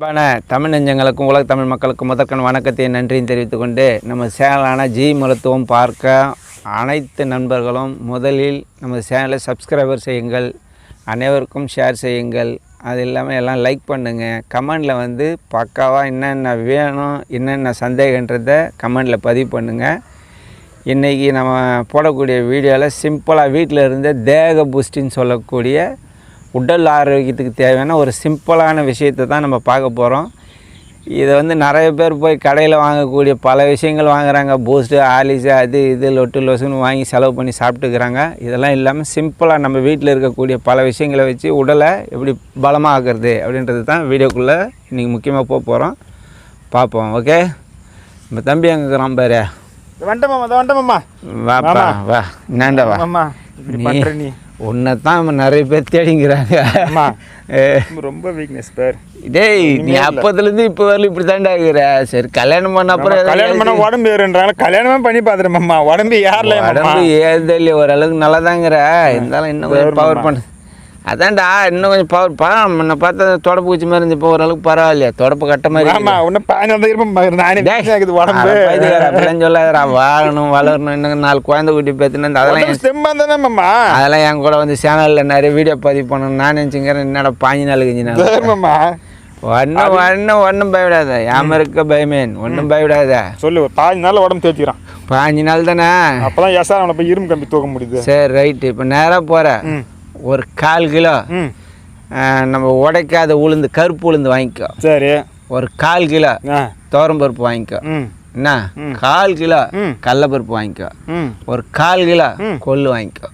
அன்பான தமிழ் நெஞ்சங்களுக்கும் உலக தமிழ் மக்களுக்கும் முதற்கண் வணக்கத்தையும் நன்றியும் தெரிவித்துக்கொண்டு நம்ம சேனலான ஜி மருத்துவம் பார்க்க அனைத்து நண்பர்களும் முதலில் நம்ம சேனலை சப்ஸ்கிரைபர் செய்யுங்கள் அனைவருக்கும் ஷேர் செய்யுங்கள். அது இல்லாமல் எல்லாம் லைக் பண்ணுங்கள் கமெண்டில் வந்து பக்காவாக என்னென்ன வேணும் என்னென்ன சந்தேகன்றதை கமெண்டில் பதிவு பண்ணுங்கள் இன்றைக்கி நம்ம போடக்கூடிய வீடியோவில் சிம்பிளாக வீட்டில் இருந்தே தேக புஷ்டின்னு சொல்லக்கூடிய உடல் ஆரோக்கியத்துக்கு தேவையான ஒரு சிம்பிளான விஷயத்தை தான் நம்ம பார்க்க போகிறோம் இதை வந்து நிறைய பேர் போய் கடையில் வாங்கக்கூடிய பல விஷயங்கள் வாங்குறாங்க. பூஸ்ட்டு ஆலிஸு அது இது லொட்டு லொசுன்னு வாங்கி செலவு பண்ணி சாப்பிட்டுக்கிறாங்க. இதெல்லாம் இல்லாமல் சிம்பிளாக நம்ம வீட்டில் இருக்கக்கூடிய பல விஷயங்களை வச்சு உடலை எப்படி பலமாக ஆக்குறது அப்படின்றது தான் வீடியோக்குள்ளே இன்றைக்கி முக்கியமாக போக போகிறோம் பார்ப்போம் ஓகே நம்ம தம்பி எங்கே இருக்கிறான் பாரு. வந்துட்ட மாமா இதோ வந்துட்ட மாமா. வாப்பா வா என்னண்டா வா. நீ. உன்னை தான் நிறைய பேர் தேடிங்கிறாங்க. ரொம்ப வீக்னஸ் பேர் டேய் நீ அப்பத்துலேருந்து இப்போ வரல இப்படி தாண்டா இருக்கிற? சரி கல்யாணம் பண்ண அப்புறம் கல்யாணம் பண்ண உடம்பு ஏறுன்றாங்க கல்யாணமே பண்ணி பாத்துறேன் மாமா உடம்பு மாமா உடம்பு ஏறுதோ இல்லையோ ஓரளவுக்கு நல்லா தாங்கிற இருந்தாலும் இன்னும் பவர் பண்ணு. அதான்டா இன்னும் கொஞ்சம் பவர் பா முன்ன பார்த்தா தொடப்பு பூச்சி மாதிரி இருந்துச்சு இப்போ ஓரளவுக்கு பரவாயில்லையா? தொடப்பு கட்ட மாதிரி இருக்கு. ஆமா உன்ன பதினாலு தான் இருப்பேன் நானே உடம்பு? அப்படிலாம் சொல்லாதடா வாழணும் வளரணும் இன்னும் நாலு குழந்தை குட்டி பேத்துன்னு அதெல்லாம் என்- ஸ்டெம்பா தானே மாமா அதெல்லாம் என் கூட வந்து சேனலில் நிறைய வீடியோ பதிவு பண்ணணும் நான் நினச்சிங்கிறேன் என்னடா பாஞ்சு நாள் கஞ்சி மாமா ஒன்றும் ஒன்றும் ஒன்றும் பயப்படாத யாம இருக்க பயமேன் ஒன்றும் பயப்படாத. சொல்லு பாஞ்சு நாள்ல உடம்பு தேய்ச்சிக்கிறான். பாஞ்சு நாள் தானே? அப்பதான் எஸ்ஆர் அவனை போய் இரும்பு கம்பி தூக்க முடியுது. சரி ரைட்டு இப்போ நேராக போகிற ம். ஒரு கால் கிலோ நம்ம உடைக்காத உளுந்து கருப்பு உளுந்து வாங்கிக்கோ. சரி. ஒரு கால் கிலோ துவரம்பருப்பு வாங்கிக்கோ. என்ன? கால் கிலோ. கடலப்பருப்பு வாங்கிக்கோ. ஒரு கால் கிலோ கொள்ளு வாங்கிக்கோ.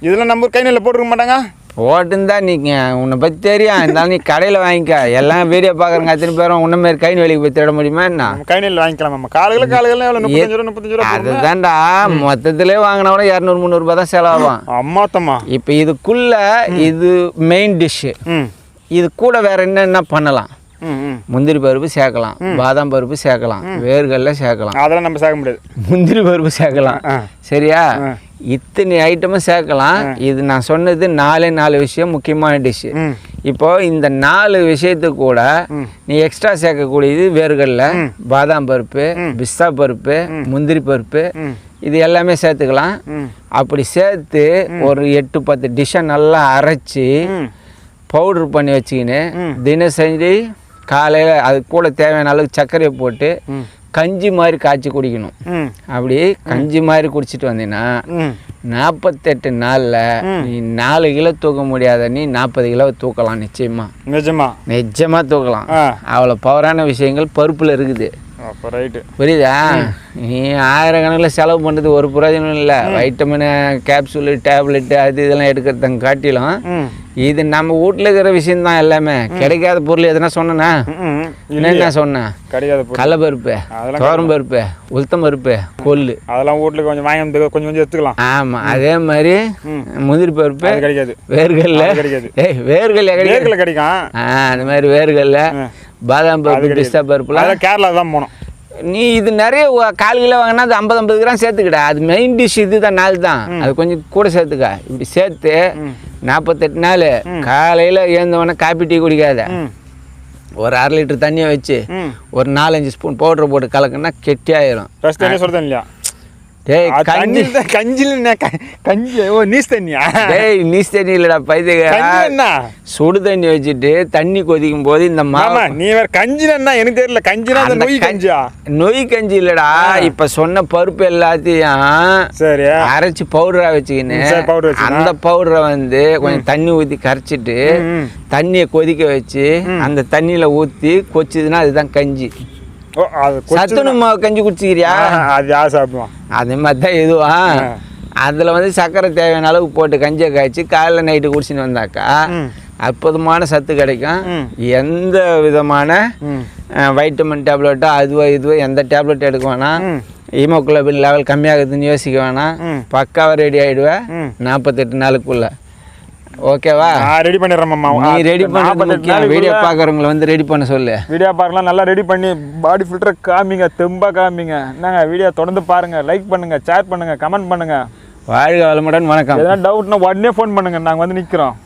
இதெல்லாம் நம்ம கை நில போட்டுருக்க மாட்டாங்க? போட்டுருந்தா நீங்கள் உன்னை பற்றி தெரியும். இருந்தாலும் நீ கடையில் வாங்கிக்க. எல்லாம் வீடியோ பார்க்குறங்க அத்தனை பேரும் உன்ன மாதிரி கை வேலைக்கு போய் தேட முடியுமா என்ன? நம்ம கை நெல் வாங்கிக்கலாம் மாமா காலையில காலையில எவ்வளவு? முப்பத்தஞ்சு ரூபா முப்பத்தஞ்சு ரூபா? அதுதான்டா. மொத்தத்திலே வாங்கினா கூட இரநூறு முந்நூறுபா தான் செலவாகும். அம்மாத்தம்மா இப்போ இதுக்குள்ள இது மெயின் டிஷ்ஷு இது கூட வேற என்னென்ன பண்ணலாம்? முந்திரி பருப்பு சேர்க்கலாம். பாதாம் பருப்பு சேர்க்கலாம். வேர்கடல சேர்க்கலாம். அதெல்லாம் நம்ம சேர்க்க முடியாது. முந்திரி பருப்பு சேர்க்கலாம். சரியா? இத்தனை ஐட்டமும் சேர்க்கலாம். இது நான் சொன்னது நாலே நாலு விஷயம் முக்கியமான டிஷ்ஷு இப்போ இந்த நாலு விஷயத்துக்கு கூட நீ எக்ஸ்ட்ரா சேர்க்கக்கூடியது வேர்கடல பாதாம் பருப்பு பிஸ்தா பருப்பு முந்திரி பருப்பு. இது எல்லாமே சேர்த்துக்கலாம். அப்படி சேர்த்து ஒரு எட்டு பத்து டிஷ்ஷை நல்லா அரைச்சி பவுட்ரு பண்ணி வச்சுக்கின்னு தினசரி காலையில் அது கூட தேவையான அளவுக்கு சர்க்கரையை போட்டு. கஞ்சி மாதிரி காய்ச்சி குடிக்கணும். அப்படி கஞ்சி மாதிரி குடிச்சிட்டு வந்தீங்கன்னா நாற்பத்தெட்டு நாளில் நீ நாலு கிலோ தூக்க முடியாத நீ நாற்பது கிலோ தூக்கலாம் நிச்சயமா. நிஜமா. நிஜமாக தூக்கலாம். அவ்வளோ பவரான விஷயங்கள் பருப்பில் இருக்குது. அப்போ ரைட்டு புரியுதா? நீ ஆயிரக்கணக்கில் செலவு பண்ணுறது ஒரு பிரயோஜனம் இல்லை. வைட்டமின் கேப்சூலு டேப்லெட்டு அது இதெல்லாம் எடுக்கிறத காட்டிலும் இது நம்ம வீட்டில் இருக்கிற விஷயம்தான் எல்லாமே. கிடைக்காத பொருள் எதனா சொன்னேன்னா ம் என்னென்ன சொன்னேன்? பொருள். கடலப்பருப்பு அதெல்லாம் தோரம் பருப்பு உளுத்தம் பருப்பு கொள்ளு. அதெல்லாம் வீட்டில் கொஞ்சம் வாங்கி வந்து கொஞ்சம் கொஞ்சம் எடுத்துக்கலாம். ஆமாம் அதே மாதிரி ம். முந்திரி பருப்பு அது கிடைக்காது. வேர்கடல அது கிடைக்காது. ஏய் வேர்க்கல கிடைக்கும். ஆ அந்த மாதிரி வேர்கடல பாதாம் பருப்பு பிஸ்தா பருப்புலாம்? அதெல்லாம் கேரளா தான் போகணும் நீ இது நிறைய கால் கிலோ வாங்கினா அது ஐம்பது ஐம்பது கிராம் சேர்த்துக்கடா. அது மெயின் டிஷ் இதுதான் நாள் தான் அது கொஞ்சம் கூட சேர்த்துக்க. இப்படி சேர்த்து நாற்பத்தெட்டு நாள் காலையில் எழுந்தவொடனே காப்பி டீ குடிக்காத. ஒரு அரை லிட்டர் தண்ணியை வச்சு ஒரு நாலஞ்சு ஸ்பூன் பவுடர் போட்டு கலக்குன்னா கெட்டியாயிரும். இல்லையா? டேய் கஞ்சி கஞ்சி. கஞ்சில என்ன கஞ்சி ஓ நீஸ் தண்ணியா? டேய் நீஸ் தண்ணி இல்லடா பைத்தியக்காரா. சுடு தண்ணி வச்சுட்டு தண்ணி கொதிக்கும் போது இந்த ஆமா மாவு நீ வேற கஞ்சினா எனக்கு தெரியல கஞ்சினா அந்த நொய் கஞ்சி- கஞ்சியா? நொய் கஞ்சி இல்லடா. இப்ப சொன்ன பருப்பு எல்லாத்தையும் சரி. அரைச்சு பவுடரா வச்சுக்கின்னு. அந்த பவுடரை வந்து கொஞ்சம் தண்ணி ஊத்தி கரைச்சிட்டு. தண்ணியை கொதிக்க வச்சு அந்த தண்ணியில ஊத்தி கொச்சுதுன்னா அதுதான் கஞ்சி. சத்துணவு மாவு கஞ்சி குடிச்சிக்கிறியா அது யார் சாப்பிடுவான் அதே மாதிரி தான் இதுவா அதில் வந்து சர்க்கரை தேவையான அளவுக்கு போட்டு கஞ்சியை காய்ச்சி காலைல நைட்டு குடிச்சின்னு வந்தாக்கா. அற்புதமான சத்து கிடைக்கும். எந்த விதமான வைட்டமின் டேப்லெட்டோ அதுவோ இதுவோ எந்த டேப்லெட் எடுக்க வேணாம். ஹீமோகுளோபின் லெவல் கம்மியாகுதுன்னு யோசிக்க வேணாம். பக்காவாக ரெடி ஆகிடுவேன். நாற்பத்தெட்டு நாளுக்குள்ள ஓகேவா? நான் ரெடி பண்ணிடுறேன் மாமா. நீ ரெடி நாளைக்குள்ள வீடியோ பார்க்குறவங்கள வந்து ரெடி பண்ண சொல்லு. வீடியோ பார்க்கலாம். நல்லா ரெடி பண்ணி பாடி ஃபில்டரை காமிங்க தெம்பா காமிங்க. என்னங்க வீடியோ தொடர்ந்து பாருங்க லைக் பண்ணுங்க ஷேர் பண்ணுங்க கமெண்ட் பண்ணுங்க. வாழ்க வளமுடன் வணக்கம். எதனா டவுட்னா உடனே ஃபோன் பண்ணுங்க. நாங்கள் வந்து நிற்கிறோம்